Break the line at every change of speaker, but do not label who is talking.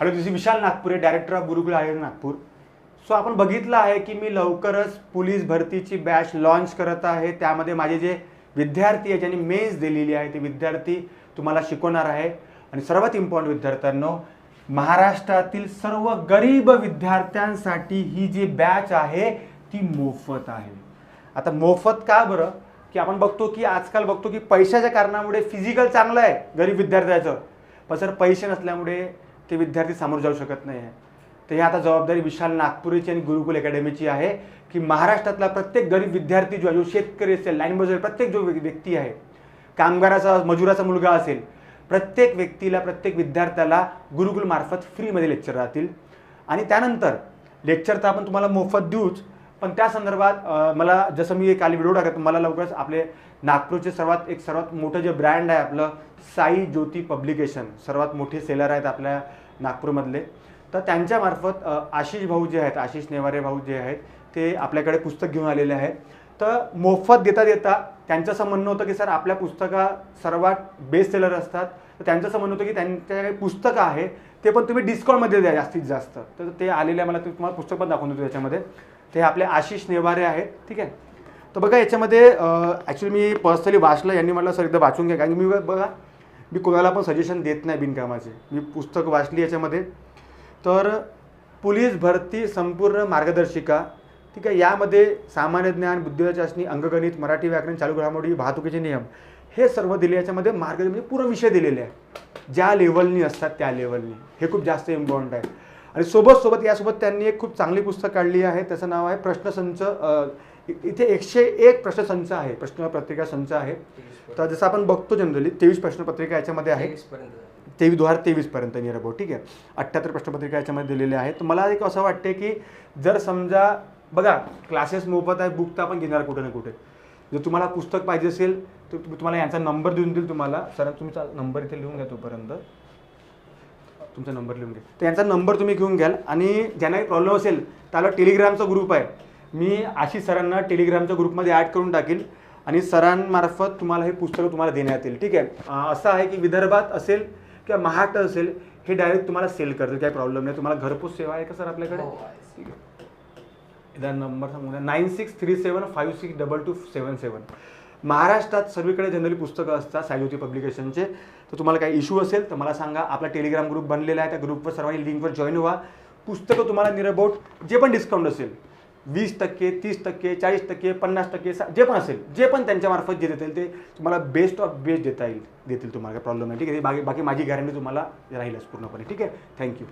Hello this Vishal Nagpure director of Gurukul आहे Nagpur. So आपण बघितलं आहे की मी लवकरच पोलीस भरतीची बॅच लॉन्च करत आहे. त्यामध्ये माझे जे विद्यार्थी आहे ज्यांनी मेन्स दिलेली आहे ते विद्यार्थी तुम्हाला शिकवणार आहे. आणि सर्वात इम्पॉर्टंट विद्यार्थ्यांनो महाराष्ट्रातील सर्व गरीब विद्यार्थ्यांसाठी ही जी बॅच आहे ती मोफत आहे. आता मोफत का बरं? की आपण बघतो की आजकाल बघतो की पैशाच्या कारणामुळे फिजिकल चांगलं आहे गरीब विद्यार्थ्याचं. पण सर पैसे नसल्यामुळे ते विद्यार्थी सामोरं जाऊ शकत नाही आहे. तर ही आता जबाबदारी विशाल नागपुरीची आणि गुरुकुल अकॅडमीची आहे की महाराष्ट्रातला प्रत्येक गरीब विद्यार्थी जो आहे जो शेतकरी असेल लाईन मजूर प्रत्येक जो व्यक्ती आहे कामगाराचा मजुराचा मुलगा असेल प्रत्येक व्यक्तीला प्रत्येक विद्यार्थ्याला गुरुकुलमार्फत फ्रीमध्ये लेक्चर राहतील. आणि त्यानंतर लेक्चर तर आपण तुम्हाला मोफत देऊच पण त्या संदर्भात मला जसं मी एक काल व्हिडिओ टाकत मला लवकरच आपले नागपूरचे सर्वात एक सर्वात मोठं जे ब्रँड आहे आपलं साई ज्योती पब्लिकेशन सर्वात मोठे सेलर आहेत आपल्या नागपूरमधले. तर त्यांच्यामार्फत आशिष भाऊ जे आहेत आशिष नेवारे भाऊ जे आहेत ते आपल्याकडे पुस्तक घेऊन आलेले आहेत. तर मोफत देता देता त्यांचं असं म्हणणं होतं की सर आपल्या पुस्तका सर्वात बेस्ट सेलर असतात. तर त्यांचं असं म्हणणं होतं की त्यांच्या काही पुस्तकं आहे ते पण तुम्ही डिस्काउंटमध्ये द्या जास्तीत जास्त. तर ते आलेले आहे, मला ते तुम्हाला पुस्तक पण दाखवून देतो त्याच्यामध्ये ते आपले आशिष नेवारे आहेत ठीक आहे? तर बघा याच्यामध्ये ॲक्च्युली मी पर्सनली वाचलं यांनी म्हटलं सर एकदा वाचून घ्या. कारण की मी बघा मी कोणाला पण सजेशन देत नाही बिनकामाचे. मी पुस्तक वाचली याच्यामध्ये. तर पोलीस भरती संपूर्ण मार्गदर्शिका ठीक आहे यामध्ये सामान्य ज्ञान बुद्धिबळ चाचणी अंकगणित मराठी व्याकरण चालू घडामोडी वाहतुकीचे नियम हे सर्व दिले याच्यामध्ये मार्ग म्हणजे पूर्ण विषय दिलेले आहे ज्या लेवलनी असतात त्या लेवलनी हे खूप जास्त इम्पॉर्टंट आहे. आणि सोबत सोबत यासोबत त्यांनी एक खूप चांगली पुस्तक काढली आहे. त्याचं नाव आहे प्रश्नसंच इथे एकशे एक प्रश्नसंच आहे. प्रश्नपत्रिका संच आहे. तर जसं आपण बघतो जनरली तेवीस प्रश्नपत्रिका याच्यामध्ये आहे तेवीस दोन हजार तेवीसपर्यंत नियर अबाउट ठीक आहे. अठ्ठ्याहत्तर प्रश्नपत्रिका याच्यामध्ये दिलेल्या आहेत. मला एक असं वाटते की जर समजा बघा क्लासेस मोफत आहे बुक तर आपण घेणार कुठे ना कुठे. जर तुम्हाला पुस्तक पाहिजे असेल तर तुम्ही- तुम्हाला यांचा नंबर देऊन देईल तुम्हाला. सर तुमचा नंबर इथे लिहून घ्या तोपर्यंत. तुमचा नंबर लिहून घ्या. तर यांचा नंबर तुम्ही घेऊन घ्याल आणि ज्यांना काही प्रॉब्लेम असेल त्याला टेलिग्रामचा ग्रुप आहे. मी आशिष सरांना टेलिग्रामच्या ग्रुपमध्ये ॲड करून टाकील आणि सरांमार्फत तुम्हाला हे पुस्तकं तुम्हाला देण्यात येईल ठीक आहे? असं आहे की विदर्भात असेल किंवा महाराष्ट्र असेल हे डायरेक्ट तुम्हाला सेल करतील. काही प्रॉब्लेम नाही. तुम्हाला घरपोच सेवा आहे का सर आपल्याकडे? ठीक आहे. इथं नंबर सांगू nine six three seven five six double two seven seven. महाराष्ट्रात सर्वीकडे जनरली पुस्तकं असतात सायज्योती पब्लिकेशनचे तर तुम्हाला काही इश्यू असेल तर मला सांगा. आपला टेलिग्राम ग्रुप बनलेला आहे त्या ग्रुपवर सर्वांनी लिंकवर जॉईन व्हा. पुस्तकं तुम्हाला नियर अबाउट जे पण डिस्काउंट असेल वीस टक्के तीस टक्के चाळीस टक्के पन्नास टक्के जे पण असेल जे पण त्यांच्यामार्फत जे देतील ते तुम्हाला बेस्ट ऑफ बेस्ट देता येईल देतील तुम्हाला. काही प्रॉब्लेम नाही ठीक आहे? बाकी बाकी माझी गॅरंटी तुम्हाला राहीलच पूर्णपणे ठीक आहे? थँक्यू